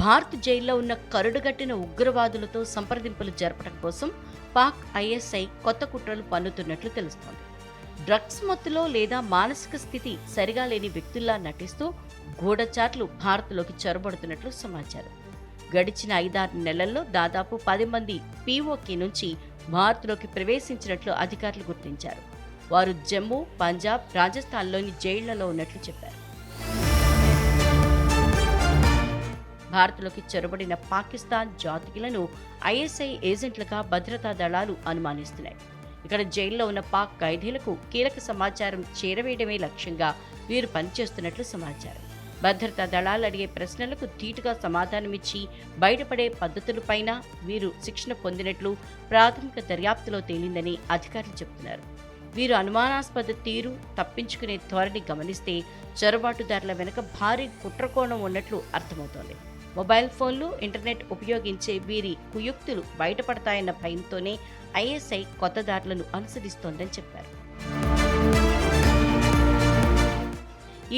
భారత్ జైల్లో ఉన్న కరుడుగట్టిన ఉగ్రవాదులతో సంప్రదింపులు జరపడం కోసం పాక్ ఐఎస్ఐ కొత్త కుట్రలు పన్నుతున్నట్లు తెలుస్తోంది. డ్రగ్స్ మత్తులో లేదా మానసిక స్థితి సరిగా లేని వ్యక్తుల్లా నటిస్తూ గూఢచాట్లు భారత్లోకి చొరబడుతున్నట్లు సమాచారం. గడిచిన ఐదారు నెలల్లో దాదాపు పది మంది పీఓకే నుంచి భారత్లోకి ప్రవేశించినట్లు అధికారులు గుర్తించారు. వారు జమ్మూ పంజాబ్ రాజస్థాన్లోని జైళ్ళలో ఉన్నట్లు చెప్పారు. భారత్లోకి చొరబడిన పాకిస్తాన్ జాతికులను ఐఎస్ఐ ఏజెంట్లుగా భద్రతా దళాలు అనుమానిస్తున్నాయి. ఇక్కడ జైల్లో ఉన్న పాక్ ఖైదీలకు కీలక సమాచారం చేరవేయడమే లక్ష్యంగా వీరు పనిచేస్తున్నట్లు సమాచారం. భద్రతా దళాలు అడిగే ప్రశ్నలకు ధీటుగా సమాధానమిచ్చి బయటపడే పద్ధతులపైన వీరు శిక్షణ పొందినట్లు ప్రాథమిక దర్యాప్తులో తేలిందని అధికారులు చెబుతున్నారు. వీరు అనుమానాస్పద తీరు తప్పించుకునే ధోరణి గమనిస్తే చొరబాటుదారుల వెనుక భారీ కుట్రకోణం ఉన్నట్లు అర్థమవుతోంది. మొబైల్ ఫోన్లు ఇంటర్నెట్ ఉపయోగించే వీరి కుయుక్తులు బయటపడతాయన్న భయంతోనే ఐఎస్ఐ కొత్త దారులను అనుసరిస్తోందని చెప్పారు.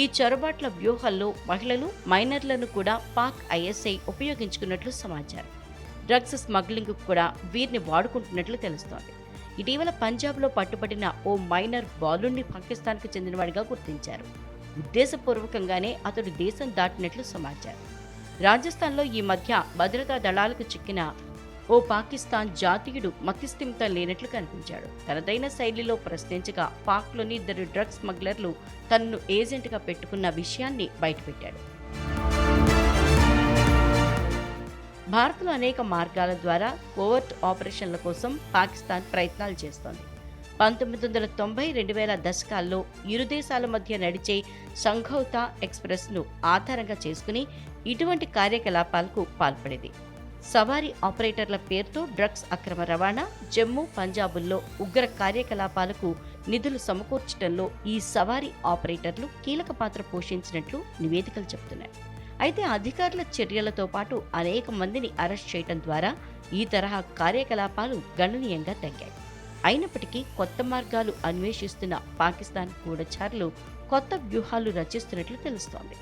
ఈ చొరబాట్ల వ్యూహాల్లో మహిళలు మైనర్లను కూడా పాక్ ఐఎస్ఐ ఉపయోగించుకున్నట్లు సమాచారం. డ్రగ్స్ స్మగ్లింగ్ కూడా వీరిని వాడుకుంటున్నట్లు తెలుస్తోంది. ఇటీవల పంజాబ్లో పట్టుబడిన ఓ మైనర్ బాలుని పాకిస్తాన్కు చెందినవాడిగా గుర్తించారు. ఉద్దేశపూర్వకంగానే అతడు దేశం దాటినట్లు సమాచారం. రాజస్థాన్లో ఈ మధ్య భద్రతా దళాలకు చిక్కిన ఓ పాకిస్తాన్ జాతీయుడు మతిస్థిమిత లేనట్లు కనిపించాడు. తనదైన శైలిలో ప్రశ్నించగా పాక్లోని ఇద్దరు డ్రగ్స్ స్మగ్లర్లు తనను ఏజెంట్గా పెట్టుకున్న విషయాన్ని బయటపెట్టాడు. భారత్లో అనేక మార్గాల ద్వారా కోవర్ట్ ఆపరేషన్ల కోసం పాకిస్తాన్ ప్రయత్నాలు చేస్తోంది. పంతొమ్మిది వందల తొంభై రెండు వేల దశకాల్లో ఇరు దేశాల మధ్య నడిచే సంఘౌతా ఎక్స్ప్రెస్ను ఆధారంగా చేసుకుని ఇటువంటి కార్యకలాపాలకు పాల్పడింది. సవారీ ఆపరేటర్ల పేరుతో డ్రగ్స్ అక్రమ రవాణా జమ్మూ పంజాబుల్లో ఉగ్ర కార్యకలాపాలకు నిధులు సమకూర్చడంలో ఈ సవారీ ఆపరేటర్లు కీలక పాత్ర పోషించినట్లు నివేదికలు చెబుతున్నాయి. అయితే అధికారుల చర్యలతో పాటు అనేక మందిని అరెస్ట్ చేయడం ద్వారా ఈ తరహా కార్యకలాపాలు గణనీయంగా తగ్గాయి. అయినప్పటికీ కొత్త మార్గాలు అన్వేషిస్తున్న పాకిస్తాన్ గూఢచారులు కొత్త వ్యూహాలు రచిస్తున్నట్లు తెలుస్తోంది.